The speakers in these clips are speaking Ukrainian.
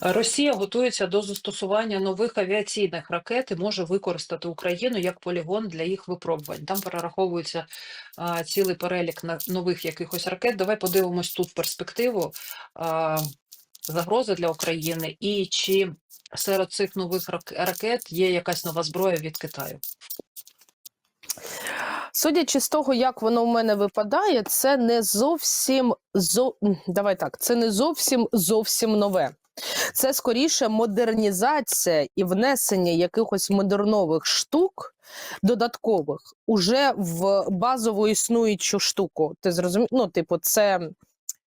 Росія готується до застосування нових авіаційних ракет і може використати Україну як полігон для їх випробувань. Там перераховується а, цілий перелік на нових якихось ракет. Давай подивимось тут перспективу а, загрози для України і чи серед цих нових рак- ракет є якась нова зброя від Китаю. Судячи з того, як воно в мене випадає, це не зовсім зо... давай так, це не зовсім зовсім нове. Це скоріше модернізація і внесення якихось модернових штук додаткових уже в базову існуючу штуку. Ти зрозумів? Ну, типу, це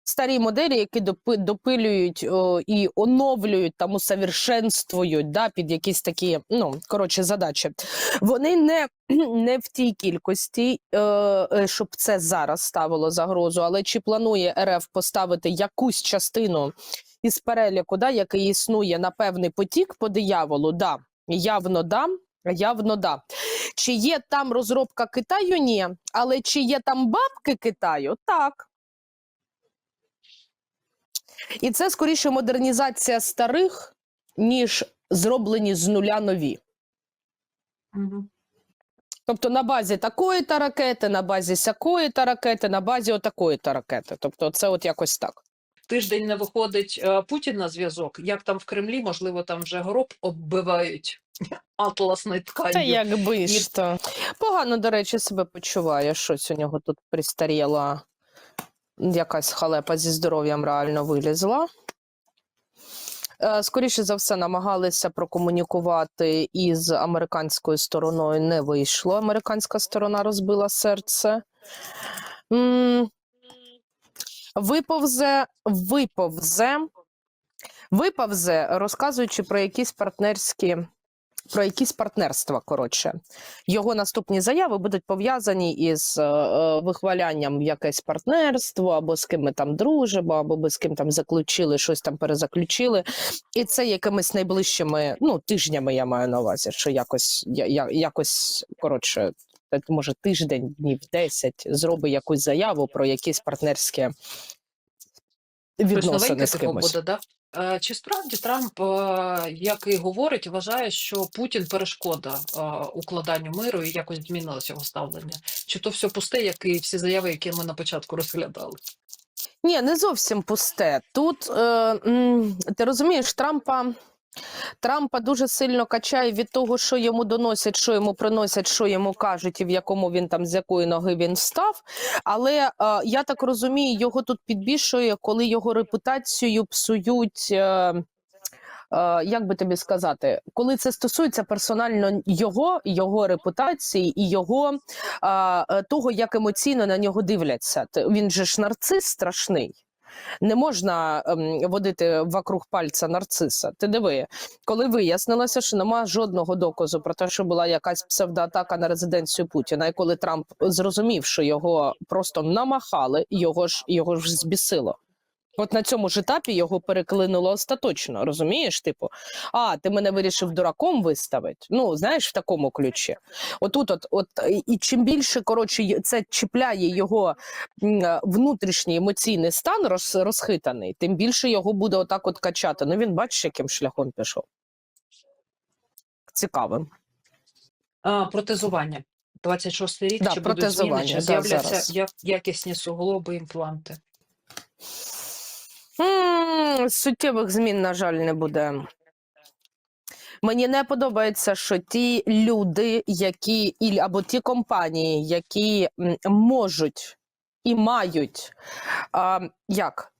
старі моделі, які допи- допилюють о, і оновлюють там усовершенствують да, під якісь такі, ну коротше, задачі. Вони не, не в тій кількості, е, е, щоб це зараз ставило загрозу, але чи планує РФ поставити якусь частину із переліку, да, який існує на певний потік по дияволу? Да, явно да. Явно да. Чи є там розробка Китаю? Ні. Але чи є там бабки Китаю? Так. І це скоріше модернізація старих, ніж зроблені з нуля нові. Тобто на базі такої та ракети, на базі сякої та ракети, на базі отакої та ракети. Тобто, це от якось так. Тиждень не виходить е, Путін на зв'язок. Як там в Кремлі, можливо, там вже гроб оббивають атласною тканью. Та якби ж то. Погано, до речі, себе почуває. Щось у нього тут пристаріла якась халепа зі здоров'ям реально вилізла. Е, Скоріше за все, намагалися прокомунікувати із американською стороною. Не вийшло. Американська сторона розбила серце. Виповзе, виповзе, виповзе, розказуючи про якісь партнерські про якісь партнерства. Коротше, його наступні заяви будуть пов'язані із е, е, вихвалянням якесь партнерство, або з ким ми там дружимо, або ми з ким там заключили, щось там перезаключили. І це якимись найближчими ну, тижнями я маю на увазі, що якось я, я, якось коротше. Може, тиждень, днів 10 зробить якусь заяву про якісь партнерські відносини з кимось. буде, да? Е, Чи справді Трамп, е, як і говорить, вважає, що Путін перешкода е, укладанню миру і якось змінилося його ставлення? Чи то все пусте, як і всі заяви, які ми на початку розглядали? Ні, не зовсім пусте. Тут е, ти розумієш, Трампа. Трампа дуже сильно качає від того, що йому доносять, що йому приносять, що йому кажуть, і в якому він там з якої ноги він став. Але е, я так розумію, його тут підбільшує, коли його репутацію псують. Е, е, як би тобі сказати, коли це стосується персонально його, його репутації і його е, того, як емоційно на нього дивляться. Він же ж нарцис страшний. Не можна ем, водити вокруг пальця нарциса. Ти диви, коли вияснилося, що нема жодного доказу про те, що була якась псевдоатака на резиденцію Путіна, і коли Трамп зрозумів, що його просто намахали, його ж його ж збісило. От на цьому ж етапі його переклинуло остаточно, розумієш? Типу, а ти мене вирішив дураком виставити. Ну, знаєш, в такому ключі. Отут, от, от і- чим більше коротше це чіпляє його е, внутрішній емоційний стан роз, розхитаний, тим більше його буде отак от качати. Ну він бачиш, яким шляхом пішов. Цікавим. А, протезування. 26-й рік, Да, чи будуть зміни, протезування, чи да, з'являться як, якісні суглоби, імпланти? Суттєвих змін, на жаль, не буде. Мені не подобається, що ті люди, які або ті компанії, які можуть і мають а, як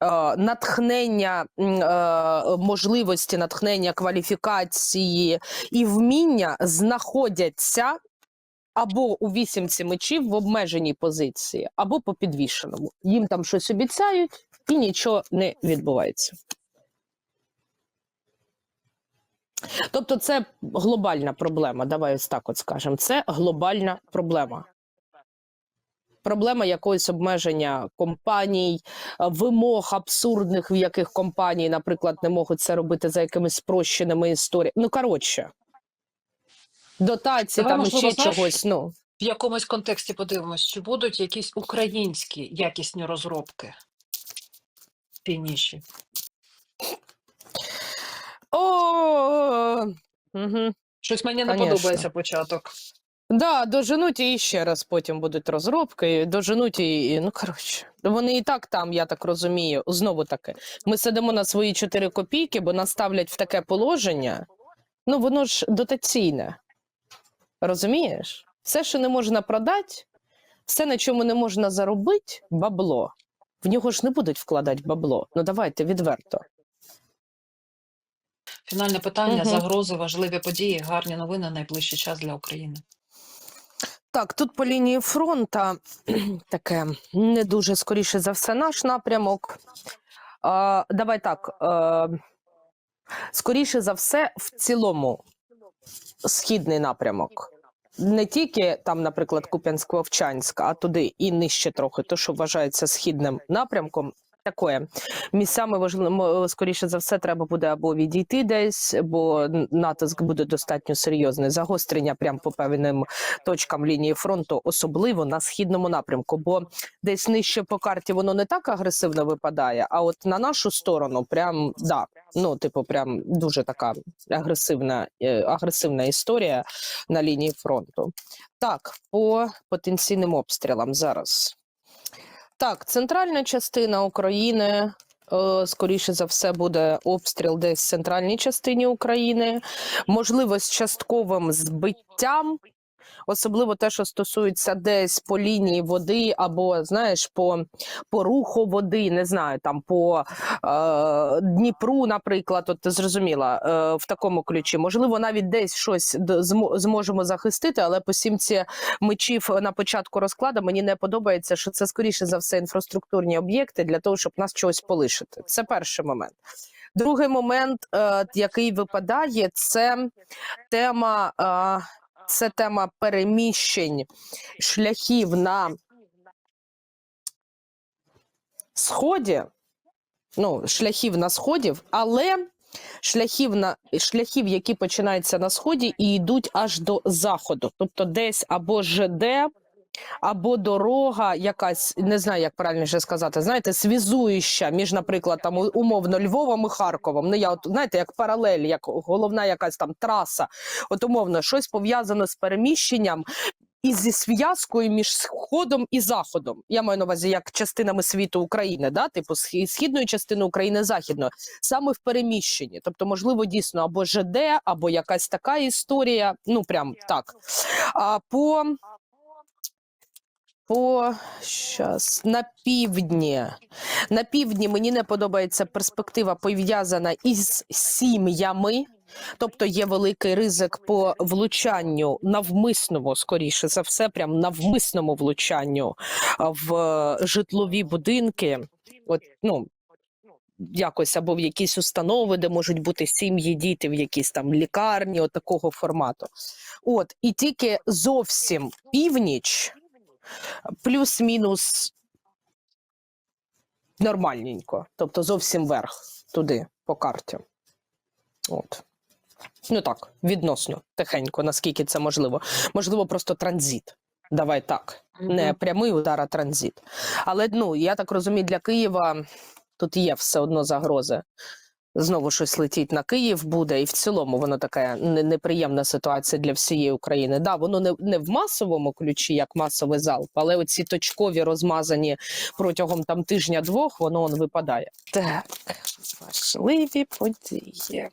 а, натхнення, м, е, можливості натхнення кваліфікації і вміння знаходяться або у вісімці мечів в обмеженій позиції, або по підвішеному. Їм там щось обіцяють, і нічого не відбувається. Тобто, це глобальна проблема. Давай ось так от скажемо. Це глобальна проблема. Проблема якогось обмеження компаній, вимог абсурдних, в яких компанії, наприклад, не можуть це робити за якимись спрощеними історіями. Ну, коротше, дотації Давай, там можливо, ще знаєш, чогось. Ну. В якомусь контексті подивимось, чи будуть якісь українські якісні розробки в цій ніші? Угу. Щось мені не Конечно. подобається початок. Да, доженуть і ще раз потім будуть розробки, доженуть і, ну коротше. Вони і так там, я так розумію, знову таки. Ми сидимо на свої 4 копійки, бо нас ставлять в таке положення. Ну, воно ж дотаційне. Розумієш? Все, що не можна продати, все, на чому не можна заробити, бабло. В нього ж не будуть вкладати бабло. Ну давайте відверто. Фінальне питання: Мгм. загрози, важливі події, гарні новини, найближчий час для України. Так, тут по лінії фронта таке не дуже скоріше за все наш напрямок. А, давай так. А, скоріше за все, в цілому східний напрямок. Не тільки там, наприклад, Куп'янськ-Вовчанськ, а туди і нижче трохи, то що вважається східним напрямком. Такое місцями важливо, скоріше за все, треба буде або відійти десь, бо натиск буде достатньо серйозний. Загострення прямо по певним точкам лінії фронту, особливо на східному напрямку. Бо десь нижче по карті воно не так агресивно випадає. А от на нашу сторону, прям да, ну типу, прям дуже така агресивна, е, агресивна історія на лінії фронту. Так, по потенційним обстрілам зараз. Так, центральна частина України. е, Скоріше за все буде обстріл десь в центральній частині України, можливо, з частковим збиттям, особливо те, що стосується десь по лінії води, або знаєш, по, по руху води, не знаю, там по е, Дніпру, наприклад, от ти зрозуміла, е, в такому ключі. Можливо, навіть десь щось зможемо захистити, але по сімці мечів на початку розкладу мені не подобається, що це скоріше за все інфраструктурні об'єкти для того, щоб нас чогось полишити. Це перший момент. Другий момент, е, який випадає, це тема. Це тема переміщень шляхів на сході, ну, шляхів на сходів, але шляхів, на, шляхів, які починаються на сході і йдуть аж до заходу. Тобто десь або ЖД, або дорога якась, не знаю, як правильніше сказати, знаєте, свізуюча між, наприклад, там умовно Львовом і Харковом. Ну, я от знаєте, як паралель, як головна якась там траса. От умовно, щось пов'язане з переміщенням. І зі зв'язкою між сходом і заходом. Я маю на увазі як частинами світу України, да, типу схі- східної частини України, західної, саме в переміщенні. Тобто, можливо, дійсно або ЖД, або якась така історія. Ну прям так. А по по щас, на півдні. На півдні мені не подобається перспектива пов'язана із сім'ями. Тобто є великий ризик по влучанню навмисному, скоріше за все, прям навмисному влучанню в е, житлові будинки. От, ну, якось або в якісь установи, де можуть бути сім'ї, діти, в якісь там лікарні, от такого формату. От, і тільки зовсім північ, плюс-мінус нормальненько, тобто зовсім вверх туди по карті. От. Ну так, відносно тихенько, наскільки це можливо. Можливо, просто транзит. Давай так. Не прямий удар, а транзит. Але ну, я так розумію, для Києва тут є все одно загрози. Знову щось летіть на Київ буде, і в цілому воно така неприємна ситуація для всієї України. Да, воно не, не в масовому ключі, як масовий залп, але оці точкові розмазані протягом там тижня-двох, воно он випадає. Так, важливі події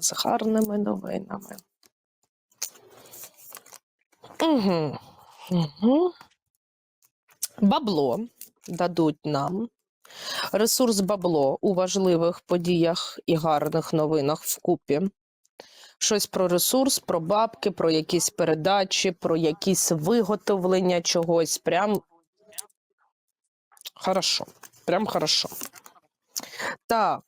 з гарними новинами. Угу. Угу. Бабло дадуть нам. Ресурс бабло у важливих подіях і гарних новинах вкупі. Щось про ресурс, про бабки, про якісь передачі, про якісь виготовлення чогось. Прям хорошо. Прям хорошо. Так.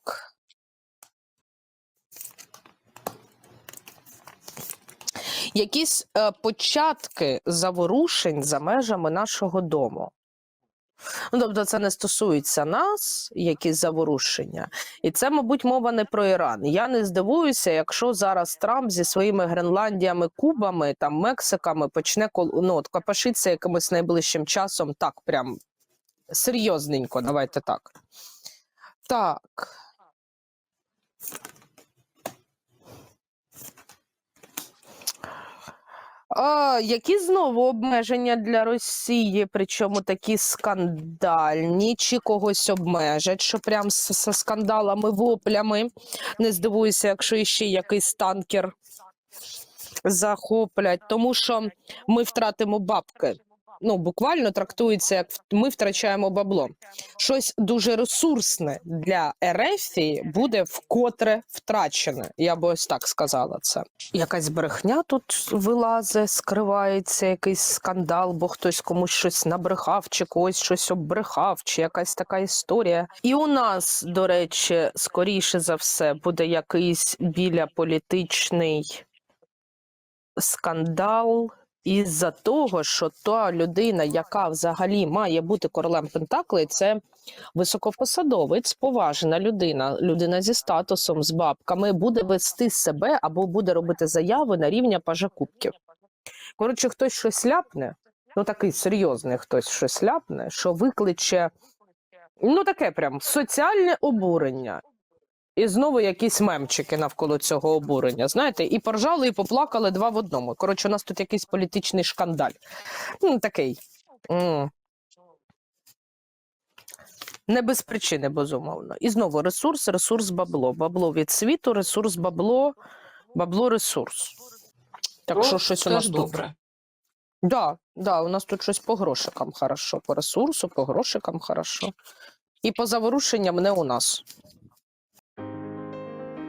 Якісь е, початки заворушень за межами нашого дому. Ну, тобто, це не стосується нас, якісь заворушення, і це, мабуть, мова не про Іран. Я не здивуюся, якщо зараз Трамп зі своїми Гренландіями, Кубами, там Мексиками почне ну, от, якимось найближчим часом, так прям серйозненько, давайте так. Так. А, які знову обмеження для Росії, причому такі скандальні, чи когось обмежать, що прям з, скандалами, воплями. Не здивуюся, якщо іще якийсь танкер захоплять, тому що ми втратимо бабки. Ну, буквально трактується, як ми втрачаємо бабло. Щось дуже ресурсне для Ерефії буде вкотре втрачене. Я би ось так сказала це. Якась брехня тут вилазить, скривається, якийсь скандал, бо хтось комусь щось набрехав, чи когось щось оббрехав, чи якась така історія. І у нас, до речі, скоріше за все, буде якийсь біля політичний скандал із-за того, що та людина, яка взагалі має бути королем Пентаклей, це високопосадовець, поважна людина, людина зі статусом, з бабками, буде вести себе або буде робити заяви на рівня пажа кубків. Коротше, хтось щось ляпне, ну такий серйозний хтось щось ляпне, що викличе ну таке прям соціальне обурення. І знову якісь мемчики навколо цього обурення. Знаєте, і поржали, і поплакали два в одному. Коротше, у нас тут якийсь політичний шкандаль. Ну, такий. м. Не без причини, безумовно. І знову ресурс, ресурс бабло. Бабло від світу, ресурс бабло, бабло ресурс. Так що щось у нас теж тут. добре. Да, да, у нас тут щось по грошикам хорошо, по ресурсу, по грошикам хорошо. І по заворушенням не у нас.